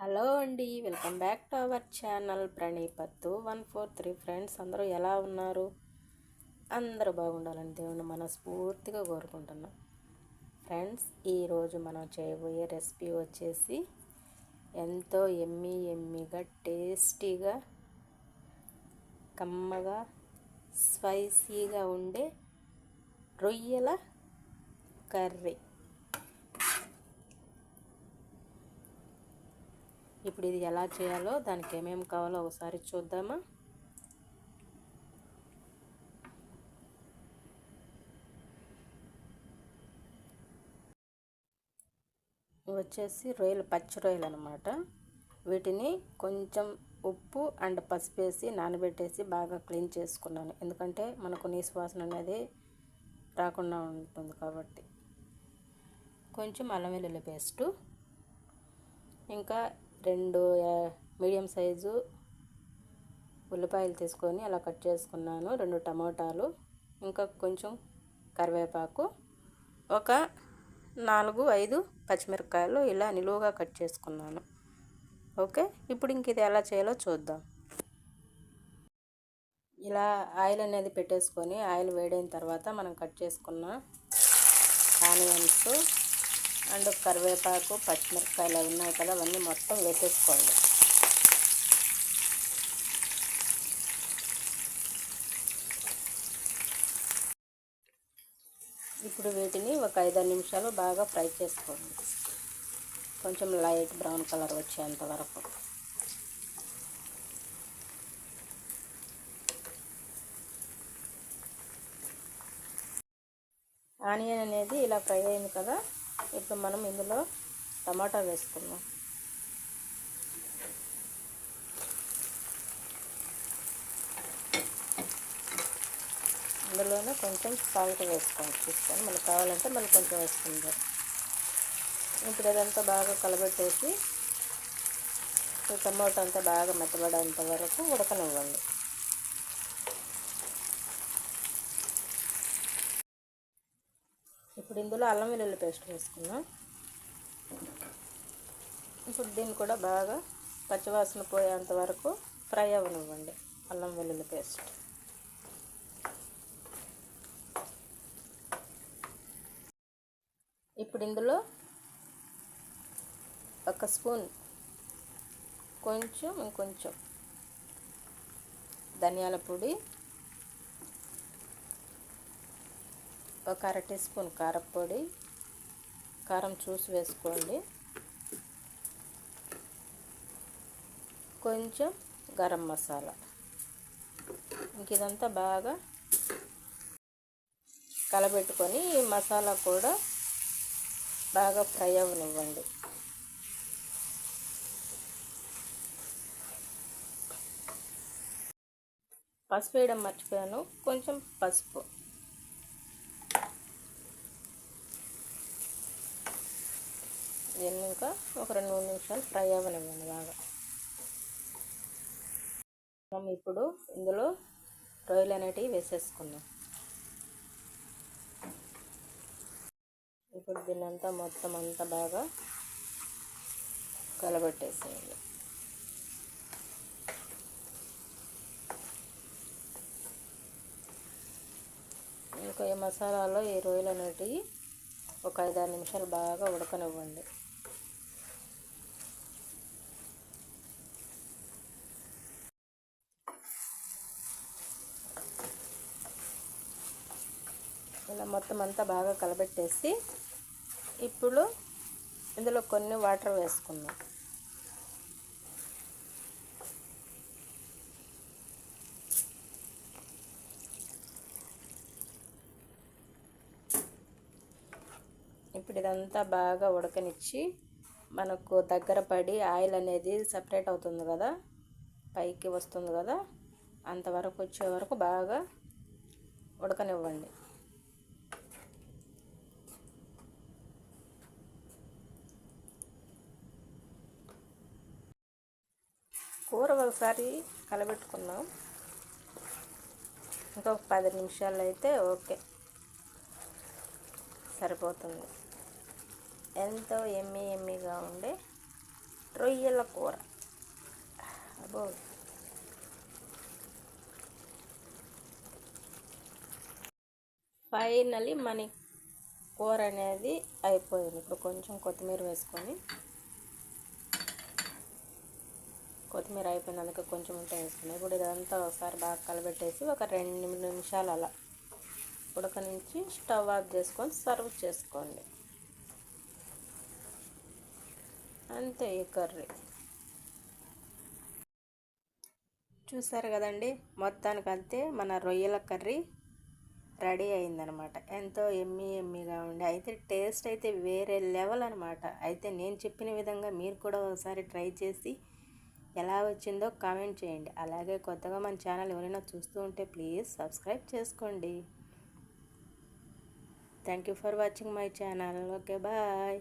Hello అండి welcome back to our channel ప్రణీపత్తు one four three friends. అందరూ ఎలా ఉన్నారు? అందరూ బాగుండాలని దేవుని మనస్ఫూర్తిగా కోరుకుంటున్నాం. ఫ్రెండ్స్ ఈరోజు మనం చేయబోయే రెసిపీ వచ్చేసి ఎంతో ఎమ్మి ఎమ్మిగా టేస్టీగా కమ్మగా స్పైసీగా ఉండే రొయ్యల కర్రీ. ఇప్పుడు ఇది ఎలా చేయాలో దానికి ఏమేమి కావాలో ఒకసారి చూద్దామా? వచ్చేసి రొయ్యలు పచ్చి రొయ్యలు అనమాట వీటిని కొంచెం ఉప్పు అండ్ పసుపు వేసి నానబెట్టేసి బాగా క్లీన్ చేసుకున్నాను. ఎందుకంటే మనకు నీసు వాసన అనేది రాకుండా ఉంటుంది కాబట్టి. కొంచెం అల్లం వెల్లుల్లి పేస్టు. ఇంకా రెండు మీడియం సైజు ఉల్లిపాయలు తీసుకొని అలా కట్ చేసుకున్నాను. రెండు టమోటాలు ఇంకా కొంచెం కరివేపాకు ఒక నాలుగు ఐదు పచ్చిమిరపకాయలు ఇలా నిలువుగా కట్ చేసుకున్నాను. ఓకే? ఇప్పుడు ఇంక ఇది ఎలా చేయాలో చూద్దాం. ఇలా ఆయిల్ అనేది పెట్టేసుకొని ఆయిల్ వేడైన తర్వాత మనం కట్ చేసుకున్న ఆనియన్స్ అండ్ కరివేపాకు పచ్చిమిరపకాయలు అవి ఉన్నాయి కదా అవన్నీ మొత్తం వేసేసుకోండి. ఇప్పుడు వీటిని ఒక ఐదారు నిమిషాలు బాగా ఫ్రై చేసుకోండి. కొంచెం లైట్ బ్రౌన్ కలర్ వచ్చేంత వరకు. ఆనియన్ అనేది ఇలా ఫ్రై అయింది కదా ఇప్పుడు మనం ఇందులో టమాటా వేసుకుందాం. అందులోనే కొంచెం సాల్ట్ వేసుకోండి. తీసుకొని మనకు కావాలంటే మళ్ళీ కొంచెం వేసుకుందాం. ఇప్పుడు ఇదంతా బాగా కలబెట్టేసి టమాటా అంతా బాగా మెత్తబడేంత వరకు ఉడకనివ్వండి. ఇప్పుడు ఇందులో అల్లం వెల్లుల్లి పేస్ట్ వేసుకున్నాం ఇప్పుడు దీన్ని కూడా బాగా పచ్చివాసన పోయేంత వరకు ఫ్రై అవ్వనివ్వండి అల్లం వెల్లుల్లి పేస్ట్. ఇప్పుడు ఇందులో ఒక స్పూన్ కొంచెం ఇంకొంచెం ధనియాల పొడి ఒక అర టీ స్పూన్ కారపొడి కారం చూసి వేసుకోండి. కొంచెం గరం మసాలా. ఇంక ఇదంతా బాగా కలబెట్టుకొని ఈ మసాలా కూడా బాగా ఫ్రై అవ్వనివ్వండి. పసుపు వేయడం మర్చిపోయాను. కొంచెం పసుపు. దీన్ని ఇంకా ఒక రెండు మూడు నిమిషాలు ఫ్రై అవ్వనివ్వండి బాగా. మనం ఇప్పుడు ఇందులో రొయ్యలు అనేటివి వేసేసుకుందాం. ఇప్పుడు దీన్నంతా మొత్తం అంతా బాగా కలబెట్టేసేయండి. ఇంకా ఈ మసాలాలో ఈ రొయ్యలు అనేటివి ఒక ఐదారు నిమిషాలు బాగా ఉడకనివ్వండి. ఇలా మొత్తం అంతా బాగా కలబెట్టేసి ఇప్పుడు ఇందులో కొన్ని వాటర్ వేసుకుందాం. ఇప్పుడు ఇదంతా బాగా ఉడకనిచ్చి మనకు దగ్గర పడి ఆయిల్ అనేది సపరేట్ అవుతుంది కదా పైకి వస్తుంది కదా అంతవరకు వచ్చే వరకు బాగా ఉడకనివ్వండి. కూర ఒకసారి కలబెట్టుకున్నాం ఇంకొక పది నిమిషాలు అయితే ఓకే. సరిపోతుంది. ఎంతో ఎమ్మి ఎమ్మిగా ఉండే రొయ్యల కూర. అబ్బో. ఫైనలీ మన కూర అనేది అయిపోయింది. ఇప్పుడు కొంచెం కొత్తిమీర వేసుకొని కొత్తిమీర అయిపోయినందుకు కొంచెం ఉంటే వేసుకుని ఇప్పుడు ఇదంతా ఒకసారి బాగా కలబెట్టేసి ఒక రెండు నిమిషాలు అలా ఉడకనించి స్టవ్ ఆఫ్ చేసుకొని సర్వ్ చేసుకోండి. అంతే ఈ కర్రీ. చూసారు కదండి? మొత్తానికి అంతే మన రొయ్యల కర్రీ రెడీ అయిందనమాట. ఎంతో ఎమ్మి ఎమ్మిగా ఉండి అయితే టేస్ట్ అయితే వేరే లెవెల్ అనమాట అయితే నేను చెప్పిన విధంగా మీరు కూడా ఒకసారి ట్రై చేసి ఎలా వచ్చిందో కామెంట్ చేయండి. అలాగే కొత్తగా మన ఛానల్ ఎవరైనా చూస్తూ ఉంటే ప్లీజ్ సబ్స్క్రైబ్ చేసుకోండి. Thank you for watching my channel okay bye